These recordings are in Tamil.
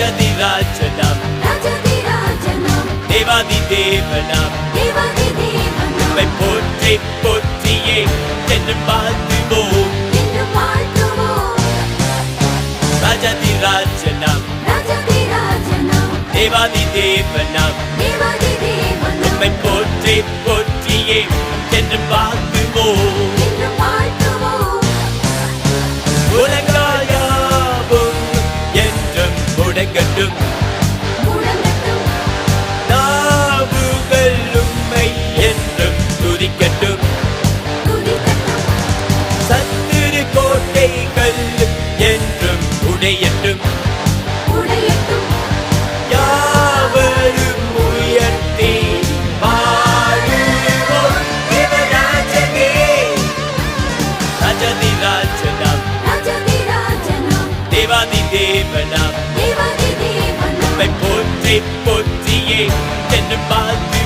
ராஜதிராஜனம் ராஜதிராஜனம் தேவாதி தேவனம் தேவாதி தேவனம் உம்மை போற்றி போற்றியே என்றும் வாழ்த்துவோம் என்றும் வாழ்த்துவோம் தேவாதி தேவனம் தேவாதி போ உடையட்டும். உடையட்டும். யாவரும் உயர்த்தி வாழுவோம். தேவராஜனே. ராஜாதி ராஜனாம் ராஜாதி ராஜனாம் தேவாதி தேவனாம் தேவாதி தேவனாம் போற்றி போற்றியே. என்று வாழ்த்துவோம்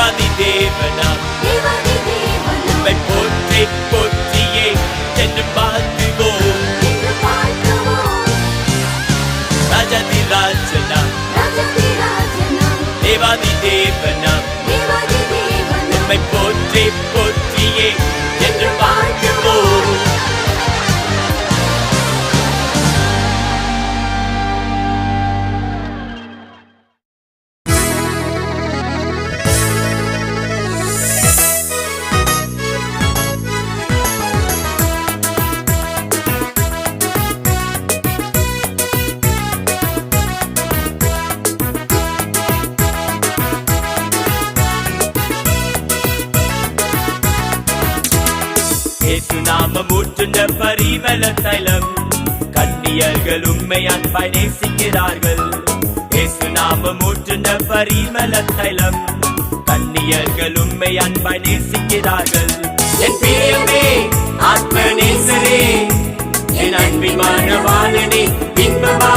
தேவாதி தேவனாம் தேவாதி தேவனாம் உம்மை போற்றி போற்றியே சென்று வாழ்த்துவோம் என்று வாழ்த்துவோம். ராஜாதி ராஜனாம் ராஜாதி ராஜனாம் தேவாதி தேவனாம் தேவாதி தேவனாம் உம்மை போற்றி போற்றியே இயேசு நாமம் ஊற்றுண்ட தைலம். கண்ணியர்கள் உண்மை அன்பாய் நேசிக்கிறார்கள். இயேசு நாமம் ஊற்றுண்ட தைலம். கண்ணியர்கள் உண்மை அன்பாய் நேசிக்கிறார்கள். என் பிரியமே ஆத்ம நேசரே என் அன்பின் வாழனே இன்பமா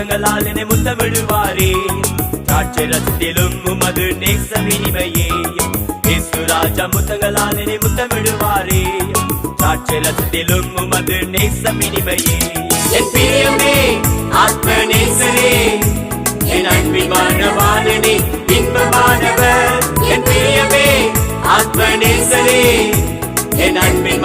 முத்தங்களால் என்னை முத்தமிடுவாரே. திராட்சை ரசத்திலும் உமது நேசமினிமையே. இயேசு ராஜா முத்தங்களால் என்னை முத்தமிடுவாரே. திராட்சை ரசத்திலும் உமது நேசமினிமையே. என் பிரியமே ஆத்ம நேசரே என் அன்பின் இன்பமானவர். என் பிரியமே ஆத்ம நேசரே என் அன்பின்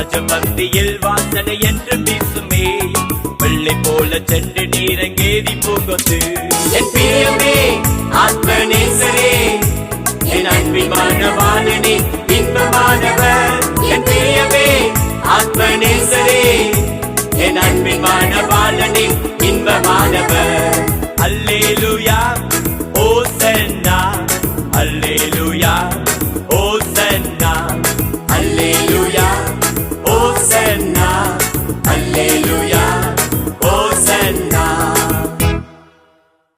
ராஜபந்தியில் வாசனை என்று பேசுமே வெள்ளை போல சென்று நீரங்கேதி பூங்கொத்து என் பிரியமே ஆத்மநேசரே என் அன்பின் இன்பமானவர். என் பிரியமே ஆத்மநேசரே என் அன்பின் இன்பமானவர். அல்லேலூயா ஓசன்னா அல்லேலூயா.